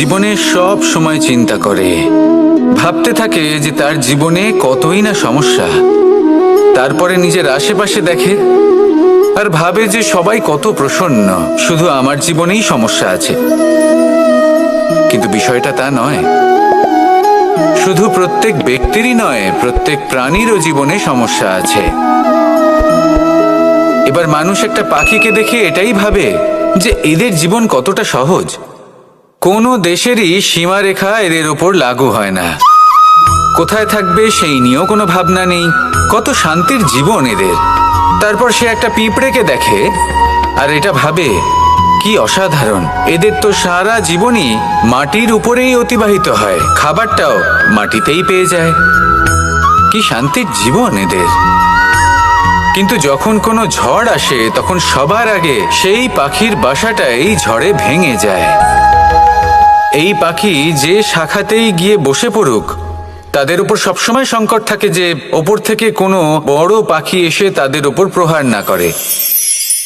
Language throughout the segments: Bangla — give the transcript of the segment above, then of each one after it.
জীবনে সব সময় চিন্তা করে। ভাবতে থাকে যে তার জীবনে কতই না সমস্যা। তারপরে নিজের আশেপাশে দেখে আর ভাবে যে সবাই কত প্রসন্ন, শুধু আমার জীবনেই সমস্যা আছে। কিন্তু বিষয়টা তা নয়। শুধু প্রত্যেক ব্যক্তিরই নয়, প্রত্যেক প্রাণীরও জীবনে সমস্যা আছে। এবার মানুষ একটা পাখিকে দেখে এটাই ভাবে যে এদের জীবন কতটা সহজ। কোনো দেশেরই সীমারেখা এদের ওপর লাগু হয় না। কোথায় থাকবে সেই নিয়েও কোনো ভাবনা নেই। কত শান্তির জীবন এদের। তারপর সে একটা পিঁপড়েকে দেখে, আর এটা ভাবে, কি অসাধারণ। এদের তো সারা জীবনই মাটির উপরেই অতিবাহিত হয়। খাবারটাও মাটিতেই পেয়ে যায়। কি শান্তির জীবন এদের। কিন্তু যখন কোনো ঝড় আসে, তখন সবার আগে সেই পাখির বাসাটাই ঝড়ে ভেঙে যায়। এই পাখি যে শাখাতেই গিয়ে বসে পড়ুক, তাদের উপর সবসময় সংকট থাকে যে ওপর থেকে কোনো বড় পাখি এসে তাদের উপর প্রহার না করে।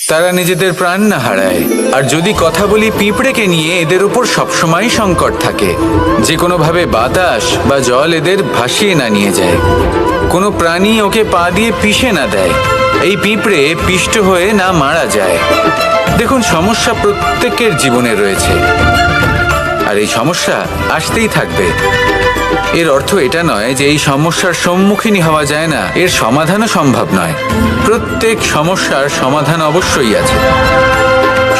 তারা নিজেদের প্রাণ না হারায়। আর যদি কথা বলি পিঁপড়েকে নিয়ে, এদের উপর সবসময় সংকট থাকে। যে কোনোভাবে বাতাস বা জল এদের ভাসিয়ে না নিয়ে যায়। কোনো প্রাণী ওকে পা দিয়ে পিষে না দেয়। এই পিঁপড়ে পিষ্ট হয়ে না মারা যায়। দেখুন, সমস্যা প্রত্যেকের জীবনে রয়েছে। আর এই সমস্যা আসতেই থাকবে। এর অর্থ এটা নয় যে এই সমস্যার সম্মুখীনই হওয়া যায় না। এর সমাধানও সম্ভব নয়। প্রত্যেক সমস্যার সমাধান অবশ্যই আছে।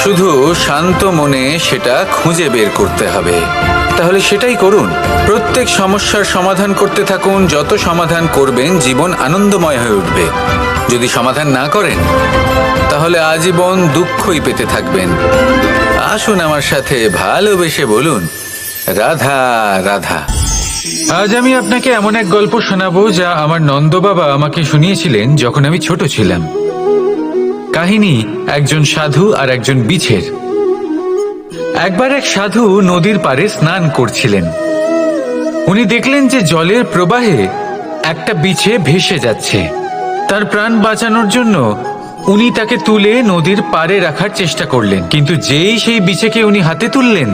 শুধু শান্ত মনে সেটা খুঁজে বের করতে হবে। তাহলে সেটাই করুন। প্রত্যেক সমস্যার সমাধান করতে থাকুন। যত সমাধান করবেন, জীবন আনন্দময় হয়ে উঠবে। যদি সমাধান না করেন, তাহলে আজীবন দুঃখই পেতে থাকবেন। আসুন আমার সাথে ভালোবেসে বলুন, রাধা রাধা। আজ আমি আপনাকে এমন এক গল্প শোনাবো যা আমার নন্দ বাবা আমাকে শুনিয়েছিলেন যখন আমি ছোট ছিলাম। কাহিনী একজন সাধু আর একজন বিছের। একবার এক সাধু নদীর পাড়ে স্নান করছিলেন। উনি দেখলেন যে জলের প্রবাহে একটা বিছে ভেসে যাচ্ছে। তার প্রাণ বাঁচানোর জন্য উনি তাকে তুলে নদীর পাড়ে রাখার চেষ্টা করলেন, কিন্তু যেই সেই বিছেকে উনি হাতে তুললেন,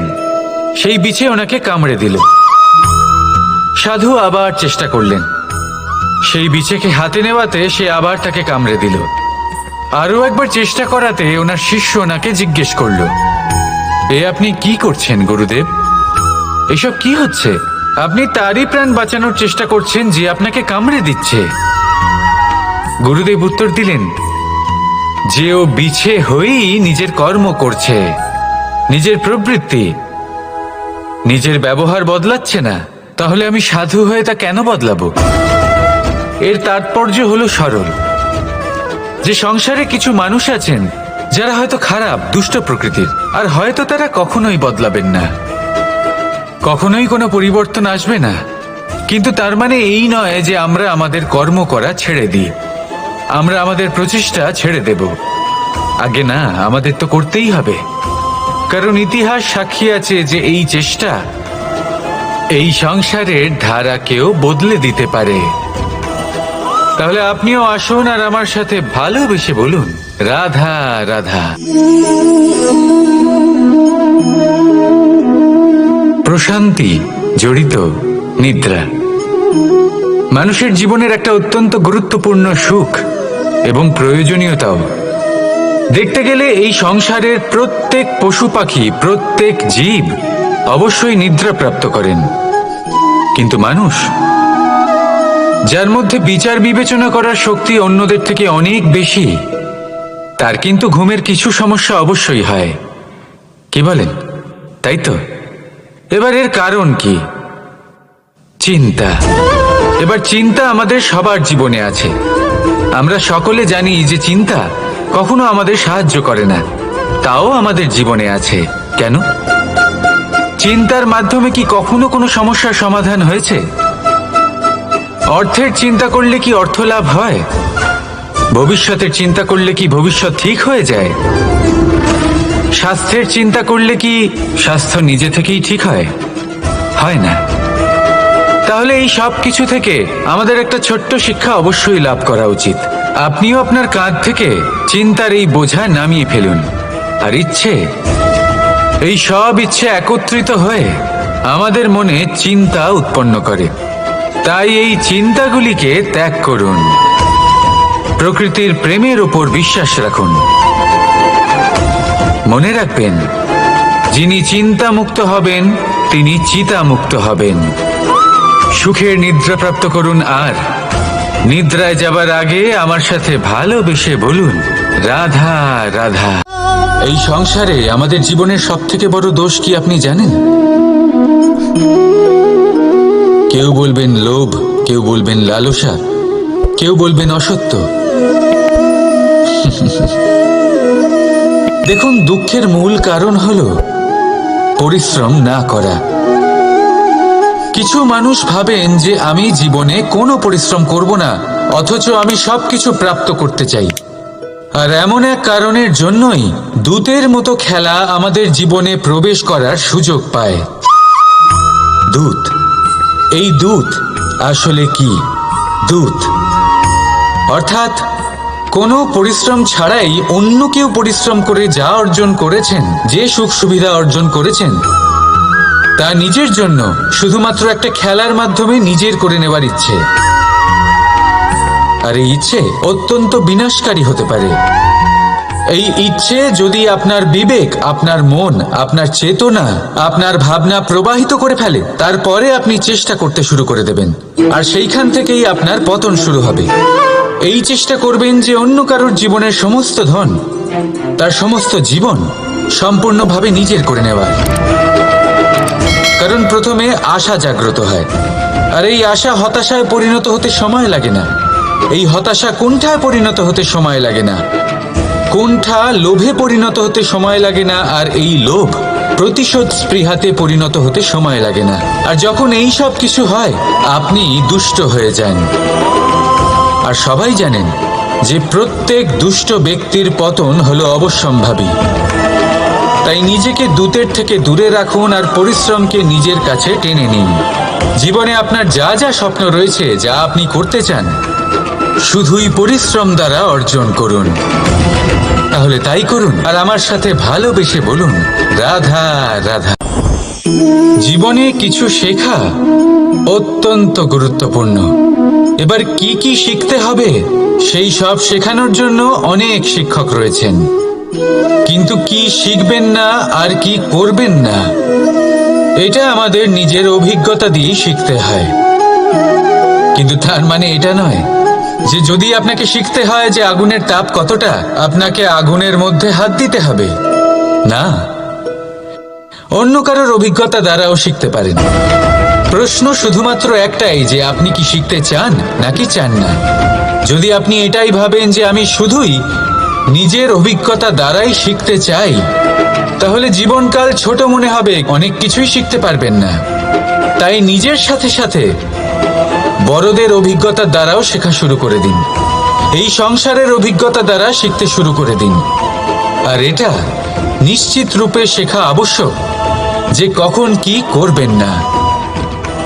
সেই বিছে ওনাকে কামড়ে দিল। সাধু আবার চেষ্টা করলেন। সেই বিছেকে হাতে নেওয়াতে সে আবার তাকে কামড়ে দিল। আরও একবার চেষ্টা করাতে ওনার শিষ্য ওনাকে জিজ্ঞেস করল, এ আপনি কি করছেন, গুরুদেব? এসব কি হচ্ছে? আপনি তারই প্রাণ বাঁচানোর চেষ্টা করছেন যে আপনাকে কামড়ে দিচ্ছে। গুরুদেব উত্তর দিলেন যে ও বিছে হয়েই নিজের কর্ম করছে, নিজের প্রবৃত্তি, নিজের ব্যবহার বদলাচ্ছে না, তাহলে আমি সাধু হয়ে তা কেন বদলাবো? এর তাৎপর্য হলো সরল। যে সংসারে কিছু মানুষ আছেন, যারা হয়তো খারাপ, দুষ্ট প্রকৃতির, আর হয়তো তারা কখনোই বদলাবেন না। কখনোই কোনো পরিবর্তন আসবে না। কিন্তু তার মানে এই নয় যে আমরা আমাদের কর্ম করা ছেড়ে দিই। আমরা আমাদের প্রচেষ্টা ছেড়ে দেব। আগে না, আমাদের তো করতেই হবে। কারণ ইতিহাস সাক্ষী আছে যে এই চেষ্টা, এই সংসারের ধারাকেও বদলে দিতে পারে। তাহলে আপনিও আসুন আর আমার সাথে ভালোবেসে বলুন, রাধা রাধা। প্রশান্তি, জড়িত, নিদ্রা। মানুষের জীবনের একটা অত্যন্ত গুরুত্বপূর্ণ সুখ। এবং প্রয়োজনীয়তাও। দেখতে গেলে এই সংসারের প্রত্যেক পশু পাখি, প্রত্যেক জীব অবশ্যই নিদ্রা প্রাপ্ত করেন। কিন্তু মানুষ, যার মধ্যে বিচার বিবেচনা করার শক্তি অন্যদের থেকে অনেক বেশি, তার কিন্তু ঘুমের কিছু সমস্যা অবশ্যই হয়। কি বলেন? তাই তো? এবার এর কারণ কি? চিন্তা। এবার চিন্তা আমাদের সবার জীবনে আছে। আমরা সকলে জানি যে চিন্তা কখনো আমাদের সাহায্য করে না। তাও আমাদের জীবনে আছে। কেন? চিন্তার মাধ্যমে কি কখনো কোনো সমস্যার সমাধান হয়েছে? অর্থের চিন্তা করলে কি অর্থ লাভ হয়? ভবিষ্যতের চিন্তা করলে কি ভবিষ্যৎ ঠিক হয়ে যায়? স্বাস্থ্যের চিন্তা করলে কি স্বাস্থ্য নিজে থেকেই ঠিক হয়? হয় না। তাহলে এই সব কিছু থেকে আমাদের একটা ছোট্ট শিক্ষা অবশ্যই লাভ করা উচিত। আপনিও আপনার কাঁধ থেকে চিন্তার এই বোঝা নামিয়ে ফেলুন। আর ইচ্ছে? এই সব ইচ্ছে একত্রিত হয়ে আমাদের মনে চিন্তা উৎপন্ন করে। তাই এই চিন্তাগুলিকে ত্যাগ করুন। প্রকৃতির প্রেমের ওপর বিশ্বাস রাখুন। মনে রাখবেন, যিনি চিন্তা মুক্ত হবেন, তিনি চিতা মুক্ত হবেন। সুখের নিদ্রা প্রাপ্ত করুন আর। নিদ্রায় যাবার আগে আমার সাথে ভালোবেসে বলুন, রাধা রাধা। এই সংসারে আমাদের জীবনের সব থেকে বড় দোষ কি আপনি জানেন? কেউ বলবেন লোভ, কেউ বলবেন লালসা, কেউ বলবেন অসত্য। দেখুন, দুঃখের মূল কারণ হল পরিশ্রম না করা। কিছু মানুষ ভাবেন যে আমি জীবনে কোনো পরিশ্রম করব না, অথচ আমি সবকিছু প্রাপ্ত করতে চাই। আর এমন এক কারণের জন্যই দূতের মতো খেলা আমাদের জীবনে প্রবেশ করার সুযোগ পায়। দূত, এই দূত আসলে কি? দূত, অর্থাৎ কোনো পরিশ্রম ছাড়াই অন্য কেউ পরিশ্রম করে যা অর্জন করেছেন, যে সুখ সুবিধা অর্জন করেছেন তা নিজের জন্য, শুধুমাত্র একটা খেলার মাধ্যমে নিজের করে নেবার ইচ্ছে। আর এই ইচ্ছে অত্যন্ত বিনাশকারী হতে পারে। এই ইচ্ছে যদি আপনার বিবেক, আপনার মন, আপনার চেতনা, আপনার ভাবনা প্রবাহিত করে ফেলে, তারপরে আপনি চেষ্টা করতে শুরু করে দেবেন। আর সেইখান থেকেই আপনার পতন শুরু হবে। এই চেষ্টা করবেন যে অন্য কারোর জীবনের সমস্ত ধন, তার সমস্ত জীবন সম্পূর্ণভাবে নিজের করে নেওয়ার কারণ প্রথমে আশা জাগ্রত হয়। আর এই আশা হতাশায় পরিণত হতে সময় লাগে না। এই হতাশা কুণ্ঠায় পরিণত হতে সময় লাগে না। কুণ্ঠা লোভে পরিণত হতে সময় লাগে না, আর এই লোভ প্রতিশোধ স্পৃহাতে পরিণত হতে সময় লাগে না। আর যখন এই সব কিছু হয়, আপনি দুষ্ট হয়ে যান। আর সবাই জানেন যে প্রত্যেক দুষ্ট ব্যক্তির পতন হলো অবশ্যম্ভাবী। তাই নিজেকে দূতের থেকে দূরে রাখুন আর পরিশ্রমকে নিজের কাছে টেনে নিন। জীবনে আপনার যা যা স্বপ্ন রয়েছে, যা আপনি করতে চান, শুধুই পরিশ্রম দ্বারা অর্জন করুন। তাহলে তাই করুন আর আমার সাথে ভালোবেসে বলুন, রাধা রাধা। জীবনে কিছু শেখা অত্যন্ত গুরুত্বপূর্ণ। এবার কি কি শিখতে হবে, সেই সব শেখানোর জন্য অনেক শিক্ষক রয়েছেন। কিন্তু কি শিখবেন না আর কি করবেন না? এটা আমাদের নিজের অভিজ্ঞতা দিয়ে শিখতে হয়। কিন্তু তার মানে এটা নয় যে যদি আপনাকে শিখতে হয় যে আগুনের তাপ কতটা, আপনাকে আগুনের মধ্যে হাত দিতে হবে। না। অন্য কারোর অভিজ্ঞতা দ্বারাও শিখতে পারেন। প্রশ্ন শুধুমাত্র একটাই যে আপনি কি শিখতে চান নাকি চান না? যদি আপনি এটাই ভাবেন যে আমি শুধুই নিজের অভিজ্ঞতা দ্বারাই শিখতে চাই, তাহলে জীবনকাল ছোট মনে হবে, অনেক কিছুই শিখতে পারবেন না। তাই নিজের সাথে সাথে বড়দের অভিজ্ঞতা দ্বারাও শেখা শুরু করে দিন। এই সংসারের অভিজ্ঞতা দ্বারা শিখতে শুরু করে দিন। আর এটা নিশ্চিত রূপে শেখা আবশ্যক যে কখন কি করবেন না।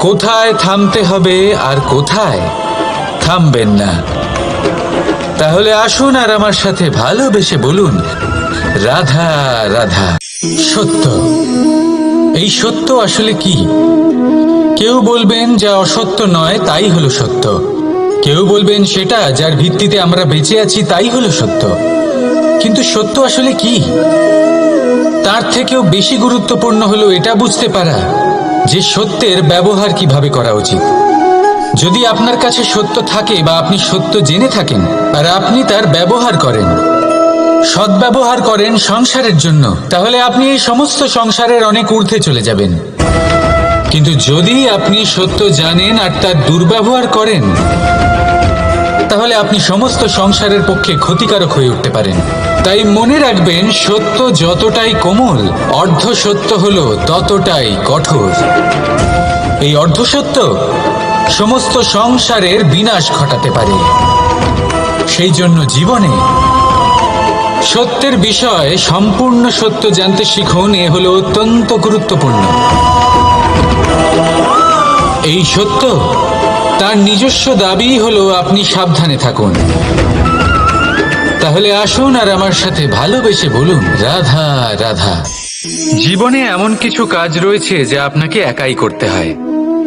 কোথায় থামতে হবে আর কোথায় থামবেন না। তাহলে আসুন আর আমার সাথে ভালোবেসে বলুন, রাধা রাধা, সত্য। এই সত্য আসলে কি? কেউ বলবেন যা অসত্য নয়, তাই হলো সত্য। কেউ বলবেন সেটা যার ভিত্তিতে আমরা বেঁচে আছি, তাই হলো সত্য। কিন্তু সত্য আসলে কি? তার থেকেও বেশি গুরুত্বপূর্ণ হলো এটা বুঝতে পারা যে সত্যের ব্যবহার কীভাবে করা উচিত। যদি আপনার কাছে সত্য থাকে বা আপনি সত্য জেনে থাকেন, আর আপনি তার ব্যবহার করেন, সদ্ব্যবহার করেন সংসারের জন্য, তাহলে আপনি এই সমস্ত সংসারের অনেক ঊর্ধ্বে চলে যাবেন। কিন্তু যদি আপনি সত্য জানেন আর তার দুর্ব্যবহার করেন, তাহলে আপনি সমস্ত সংসারের পক্ষে ক্ষতিকারক হয়ে উঠতে পারেন। তাই মনে রাখবেন, সত্য যতটাই কোমল, অর্ধ সত্য হলো ততটাই কঠোর। এই অর্ধ সত্য সমস্ত সংসারের বিনাশ ঘটাতে পারে। সেই জন্য জীবনে সত্যের বিষয়ে সম্পূর্ণ সত্য জানতে শিখুন, এ হলো অত্যন্ত গুরুত্বপূর্ণ। এই সত্য তার নিজস্ব দাবি হলো আপনি সাবধানে থাকুন। তাহলে আসুন আর আমার সাথে ভালোবেসে বলুন, রাধা রাধা। জীবনে এমন কিছু কাজ রয়েছে যা আপনাকে একাই করতে হয়।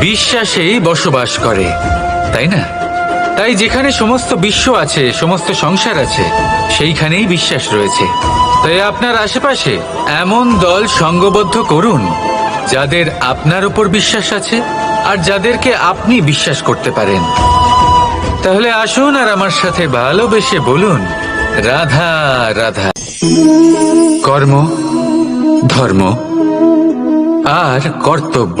বিশ্বাসেই বসবাস করে, তাই না? তাই যেখানে সমস্ত বিশ্ব আছে, সমস্ত সংসার আছে, সেইখানেই বিশ্বাস রয়েছে। তাই আপনার আশেপাশে এমন দল সঙ্গবদ্ধ করুন, যাদের আপনার উপর বিশ্বাস আছে আর যাদেরকে আপনি বিশ্বাস করতে পারেন। তাহলে আসুন আর আমার সাথে ভালোবেসে বলুন, রাধা রাধা। কর্ম, ধর্ম, আর কর্তব্য।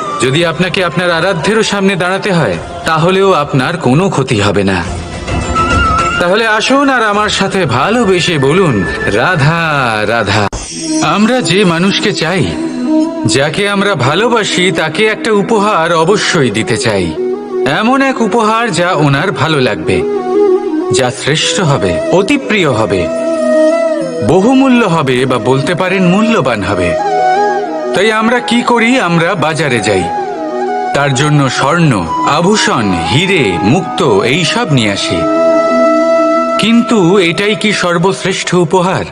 যদি আপনাকে আপনার আরাধ্যেরও সামনে দাঁড়াতে হয়, তাহলেও আপনার কোনো ক্ষতি হবে না। তাহলে আসুন আর আমার সাথে ভালোবেসে বলুন, রাধা রাধা। আমরা যে মানুষকে চাই, যাকে আমরা ভালোবাসি, তাকে একটা উপহার অবশ্যই দিতে চাই। এমন এক উপহার যা ওনার ভালো লাগবে, যা শ্রেষ্ঠ হবে, অতি প্রিয় হবে, বহুমূল্য হবে বা বলতে পারেন মূল্যবান হবে। তাই আমরা কি করি? আমরা বাজারে যাই। তার জন্য স্বর্ণ, আভূষণ, হিরে, মুক্ত এই সব নিয়ে আসি। কিন্তু এটাই কি সর্বশ্রেষ্ঠ উপহার?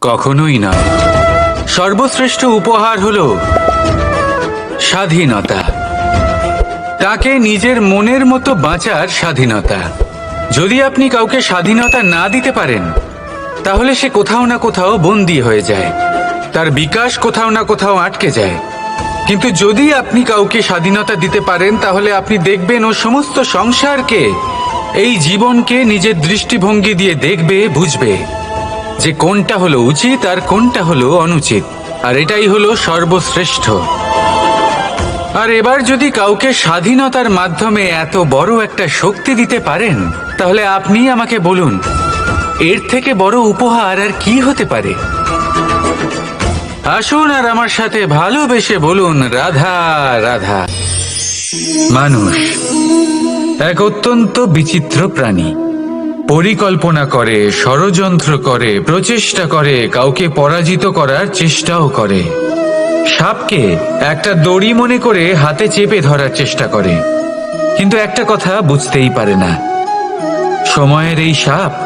কখনোই নয় সর্বশ্রেষ্ঠ উপহার হল স্বাধীনতা। তাকে নিজের মনের মতো বাঁচার স্বাধীনতা। যদি আপনি কাউকে স্বাধীনতা না দিতে পারেন তাহলে সে কোথাও না কোথাও বন্দী হয়ে যায়। তার বিকাশ কোথাও না কোথাও আটকে যায়। কিন্তু যদি আপনি কাউকে স্বাধীনতা দিতে পারেন, তাহলে আপনি দেখবেন ও সমস্ত সংসারকে, এই জীবনকে নিজের দৃষ্টিভঙ্গি দিয়ে দেখবে, বুঝবে যে কোনটা হলো উচিত আর কোনটা হলো অনুচিত। আর এটাই হলো সর্বশ্রেষ্ঠ। আর এবার যদি কাউকে স্বাধীনতার মাধ্যমে এত বড় একটা শক্তি দিতে পারেন, তাহলে আপনি আমাকে বলুন এর থেকে বড় উপহার আর কি হতে পারে? আসুন আর আমার সাথে ভালোবেসে বলুন, রাধা রাধা। মানুষ, এক অত্যন্ত বিচিত্র প্রাণী। পরিকল্পনা করে, ষড়যন্ত্র করে, প্রচেষ্টা করে, কাউকে পরাজিত করার চেষ্টাও করে। সাপকে একটা দড়ি মনে করে হাতে চেপে ধরার চেষ্টা করে। কিন্তু একটা কথা বুঝতেই পারে না। সময়ের এই সাপ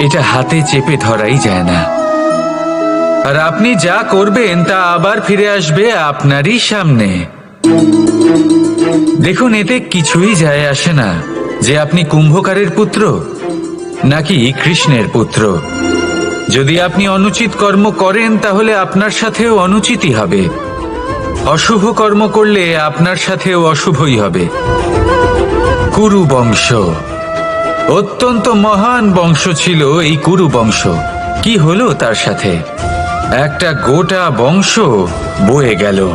এটা হাতে চেপে ধরাই যায় না। আর আপনি যা করবেন, তা আবার ফিরে আসবে আপনারই সামনে। দেখুন, এতে কিছুই যায় আসে না যে আপনি কুম্ভকারের পুত্র নাকি কৃষ্ণের পুত্র। যদি আপনি অনুচিত কর্ম করেন, তাহলে আপনার সাথেও অনুচিতই হবে। অশুভ কর্ম করলে আপনার সাথেও অশুভই হবে। কুরু বংশ। অত্যন্ত মহান বংশ ছিল এই কুরু বংশ। কি হলো তার সাথে? একটা গোটা বংশ বয়ে গেল।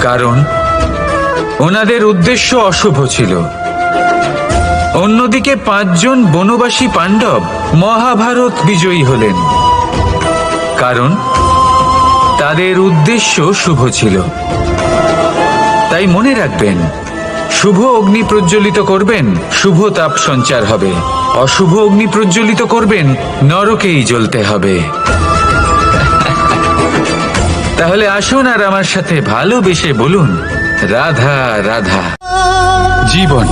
কারণ, ওনাদের উদ্দেশ্য অশুভ ছিল। অন্যদিকে পাঁচজন বনবাসী পাণ্ডব মহাভারত বিজয়ী হলেন। কারণ, তাদের উদ্দেশ্য শুভ ছিল। তাই মনে রাখবেন শুভ অগ্নি প্রজ্বলিত করবেন, শুভ তাপ সঞ্চার হবে। অশুভ অগ্নি প্রজ্বলিত করবেন, নরকেই জ্বলতে হবে। তাহলে আসুন আর আমার সাথে ভালোবেসে বলুন, রাধা রাধা। জীবন।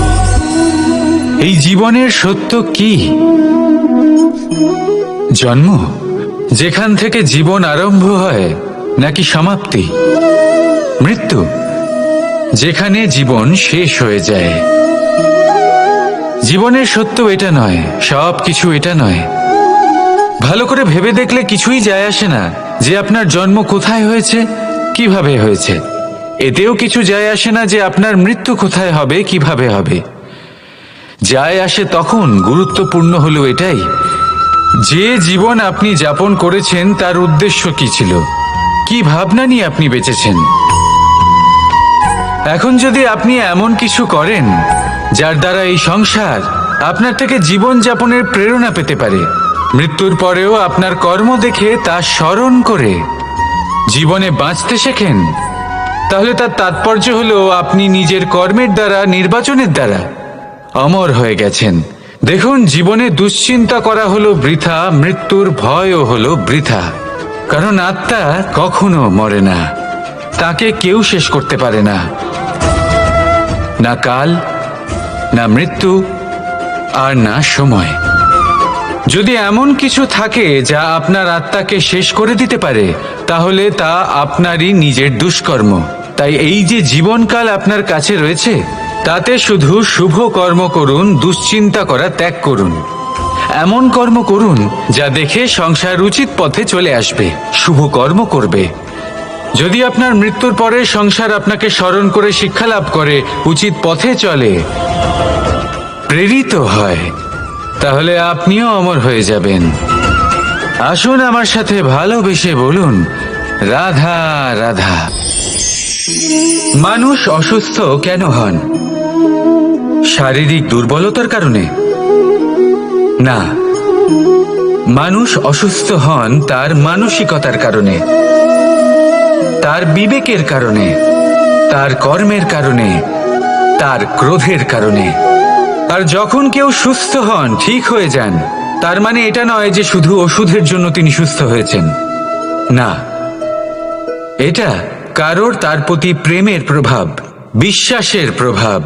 এই জীবনের সত্য কি? জন্ম? যেখান থেকে জীবন আরম্ভ হয়, নাকি সমাপ্তি? মৃত্যু? যেখানে জীবন শেষ হয়ে যায়। জীবনের সত্য এটা নয় সব কিছু এটা নয়। ভালো করে ভেবে দেখলে কিছুই যায় আসে না, যে আপনার জন্ম কোথায় হয়েছে, কীভাবে হয়েছে। এতেও কিছু যায় আসে না যে আপনার মৃত্যু কোথায় হবে, কীভাবে হবে। যায় আসে তখন গুরুত্বপূর্ণ হলো এটাই, যে জীবন আপনি যাপন করেছেন তার উদ্দেশ্য কি ছিল? কি ভাবনা নিয়ে আপনি বেঁচেছেন? এখন যদি আপনি এমন কিছু করেন, যার দ্বারা এই সংসার আপনার থেকে জীবন যাপনের প্রেরণা পেতে পারে, মৃত্যুর পরেও আপনার কর্ম দেখে তা স্মরণ করে জীবনে বাঁচতে শেখেন, তাহলে তার তাৎপর্য হলো আপনি নিজের কর্মের দ্বারা, নির্বাচনের দ্বারা অমর হয়ে গেছেন। দেখুন, জীবনে দুশ্চিন্তা করা হলো বৃথা, মৃত্যুর ভয়ও হলো বৃথা। কারণ আত্মা কখনো মরে না, তাকে কেউ শেষ করতে পারে না। না কাল, না মৃত্যু আর না সময়। যদি এমন কিছু থাকে যা আপনার আত্মাকে শেষ করে দিতে পারে, তাহলে তা আপনারই নিজের দুষ্কর্ম। তাই এই যে জীবনকাল আপনার কাছে রয়েছে, তাতে শুধু শুভ কর্ম করুন, দুশ্চিন্তা করা ত্যাগ করুন। এমন কর্ম করুন যা দেখে সংসার উচিত পথে চলে আসবে, শুভ কর্ম করবে। যদি আপনার মৃত্যুর পরে সংসার আপনাকে স্মরণ করে শিক্ষা লাভ করে, উচিত পথে চলে। প্রেরিত হয়। তাহলে আপনিও অমর হয়ে যাবেন। আসুন আমার সাথে ভালোবেসে বলুন, রাধা রাধা। মানুষ অসুস্থ কেন হন? শারীরিক দুর্বলতার কারণে? না। মানুষ অসুস্থ হন তার মানসিকতার কারণে। তার বিবেকের কারণে, তার কর্মের কারণে, তার ক্রোধের কারণে। আর যখন কেউ সুস্থ হন, ঠিক হয়ে যান, তার মানে এটা নয় যে শুধু ওষুধের জন্য তিনি সুস্থ হয়েছেন। না। এটা কারোর তার প্রতি প্রেমের প্রভাব, বিশ্বাসের প্রভাব,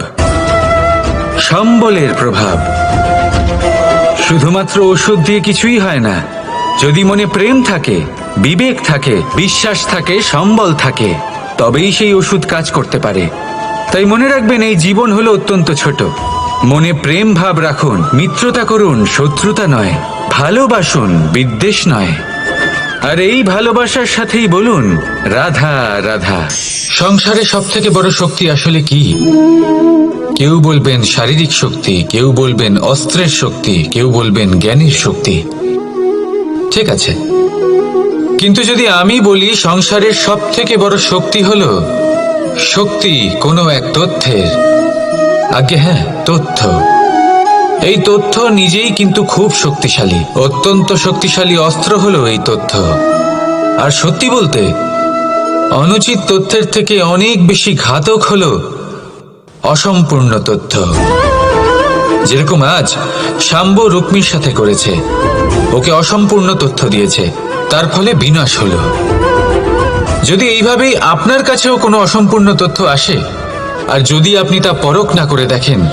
সম্বলের প্রভাব। শুধুমাত্র ওষুধ দিয়ে কিছুই হয় না। যদি মনে প্রেম থাকে বিবেক থাকে, বিশ্বাস থাকে, সম্বল থাকে, তবেই সেই ওষুধ কাজ করতে পারে। তাই মনে রাখবেন, এই জীবন হলো অত্যন্ত ছোট। মনে প্রেম ভাব রাখুন, মিত্রতা করুন, শত্রুতা নয়, ভালোবাসুন, বিদ্বেষ নয়। আর এই ভালোবাসার সাথেই বলুন, রাধা রাধা। সংসারে সব থেকে বড় শক্তি আসলে কি? কেউ বলবেন শারীরিক শক্তি, কেউ বলবেন অস্ত্রের শক্তি, কেউ বলবেন জ্ঞানের শক্তি। ঠিক আছে। কিন্তু যদি আমি বলি সংসারের সব থেকে বড় শক্তি হলো শক্তি কোনো এক তথ্যের। আগে হ্যাঁ তথ্য। এই তথ্য নিজেই কিন্তু খুব শক্তিশালী। অত্যন্ত শক্তিশালী অস্ত্র হলো এই তথ্য। আর সত্যি বলতে, অনুচিত তথ্যের থেকে অনেক বেশি ঘাতক হলো অসম্পূর্ণ তথ্য। যেরকম আজ শাম্ব রুক্মির সাথে করেছে। ওকে অসম্পূর্ণ তথ্য দিয়েছে। তার ফলে বিনাশ হলো। যদি এইভাবেই আপনার কাছেও কোনো অসম্পূর্ণ তথ্য আসে, আর যদি আপনি তা পরখ না করে দেখেন,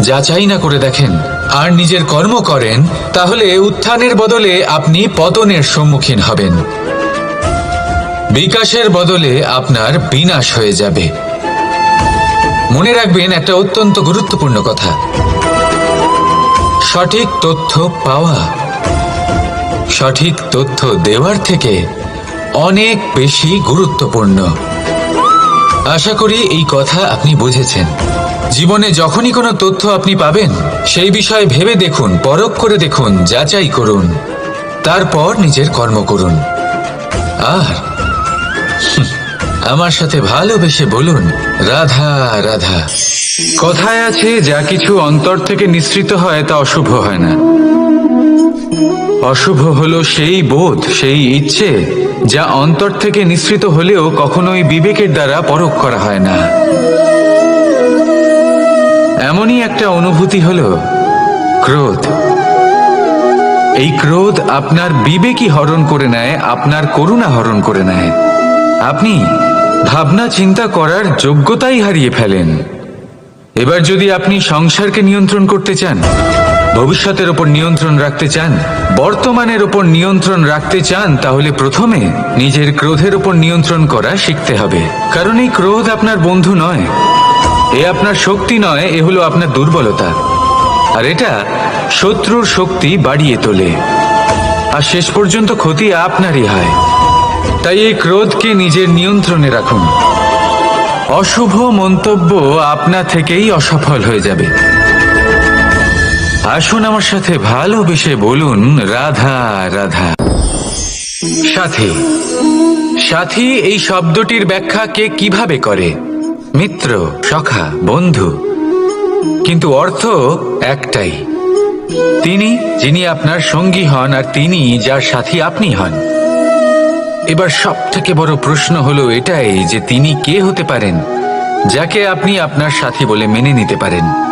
যাচাই না করে দেখেন, আর নিজের কর্ম করেন, তাহলে উত্থানের বদলে আপনি পতনের সম্মুখীন হবেন। বিকাশের বদলে আপনার বিনাশ হয়ে যাবে। মনে রাখবেন, একটা অত্যন্ত গুরুত্বপূর্ণ কথা। সঠিক তথ্য পাওয়া সঠিক তথ্য দেওয়ার থেকে অনেক বেশি গুরুত্বপূর্ণ। আশা করি এই কথা আপনি বুঝেছেন। জীবনে যখনই কোনো তথ্য আপনি পাবেন, সেই বিষয়ে ভেবে দেখুন, পরখ করে দেখুন, যাচাই করুন। তারপর নিজের কর্ম করুন। আর আমার সাথে ভালোবেসে বলুন, রাধা রাধা। কথায় আছে, যা কিছু অন্তর থেকে নিঃসৃত হয়, তা অশুভ হয় না। অশুভ হলো সেই বোধ, সেই ইচ্ছে, যা অন্তর থেকে নিঃসৃত হলেও কখনোই বিবেকের দ্বারা পরখ করা হয় না। এমনই একটা অনুভূতি হলো, ক্রোধ। এই ক্রোধ আপনার বিবেকই হরণ করে নেয়, আপনার করুণা হরণ করে নেয়। আপনি ভাবনা চিন্তা করার যোগ্যতাই হারিয়ে ফেলেন। এবার যদি আপনি সংসারকে নিয়ন্ত্রণ করতে চান ভবিষ্যতের ওপর নিয়ন্ত্রণ রাখতে চান, বর্তমানের ওপর নিয়ন্ত্রণ রাখতে চান, তাহলে প্রথমে নিজের ক্রোধের ওপর নিয়ন্ত্রণ করা শিখতে হবে। কারণ এই ক্রোধ আপনার বন্ধু নয়, এ আপনার শক্তি নয়, এ হলো আপনার দুর্বলতা। আর এটা শত্রুর শক্তি বাড়িয়ে তোলে। আর শেষ পর্যন্ত ক্ষতি আপনারই হয়। তাই এই ক্রোধকে নিজের নিয়ন্ত্রণে রাখুন। অশুভ মন্তব্য আপনা থেকেই অসফল হয়ে যাবে। আসুন আমার সাথে ভালোবেসে বলুন। রাধা রাধা। সাথী সাথী, এই শব্দটির ব্যাখ্যা কে কীভাবে করে? মিত্র, সখা, বন্ধু। কিন্তু অর্থ একটাই। তিনি, যিনি আপনার সঙ্গী হন আর তিনি যার সাথী আপনি হন। এবার সব থেকে বড় প্রশ্ন হলো এটাই যে তিনি কে হতে পারেন, যাকে আপনি আপনার সাথী বলে মেনে নিতে পারেন।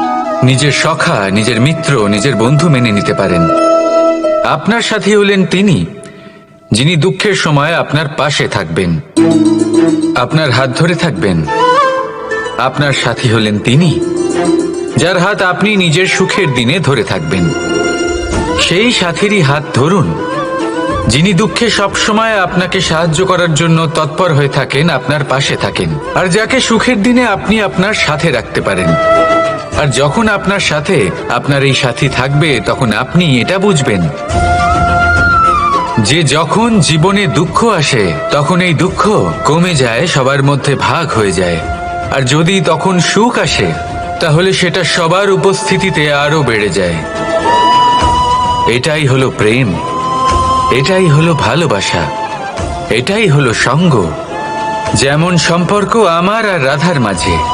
নিজের সখা, নিজের মিত্র, নিজের বন্ধু মেনে নিতে পারেন। আপনার সাথী হলেন তিনি, যিনি দুঃখের সময় আপনার পাশে থাকবেন, আপনার হাত ধরে থাকবেন। আপনার সাথী হলেন তিনি, যার হাত আপনি নিজের সুখের দিনে ধরে থাকবেন। সেই সাথীরই হাত ধরুন, যিনি দুঃখে সবসময় আপনাকে সাহায্য করার জন্য তৎপর হয়ে থাকেন, আপনার পাশে থাকেন। আর যাকে সুখের দিনে আপনি আপনার সাথে রাখতে পারেন। আর যখন আপনার সাথে আপনার এই সাথী থাকবে, তখন আপনি এটা বুঝবেন। যে যখন জীবনে দুঃখ আসে, তখন এই দুঃখ কমে যায়, সবার মধ্যে ভাগ হয়ে যায়। আর যদি তখন সুখ আসে, তাহলে সেটা সবার উপস্থিতিতে আরও বেড়ে যায়। এটাই হলো প্রেম। এটাই হলো ভালোবাসা। এটাই হলো সঙ্গ। যেমন সম্পর্ক আমার আর রাধার মাঝে।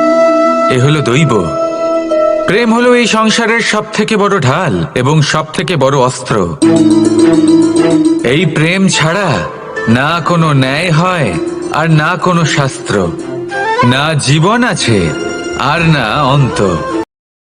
এ হলো দৈব। প্রেম হলো এই সংসারের সব থেকে বড় ঢাল এবং সব থেকে বড় অস্ত্র। এই প্রেম ছাড়া না কোনো ন্যায় হয় আর না কোনো শাস্ত্র। না জীবন আছে আর না অন্ত।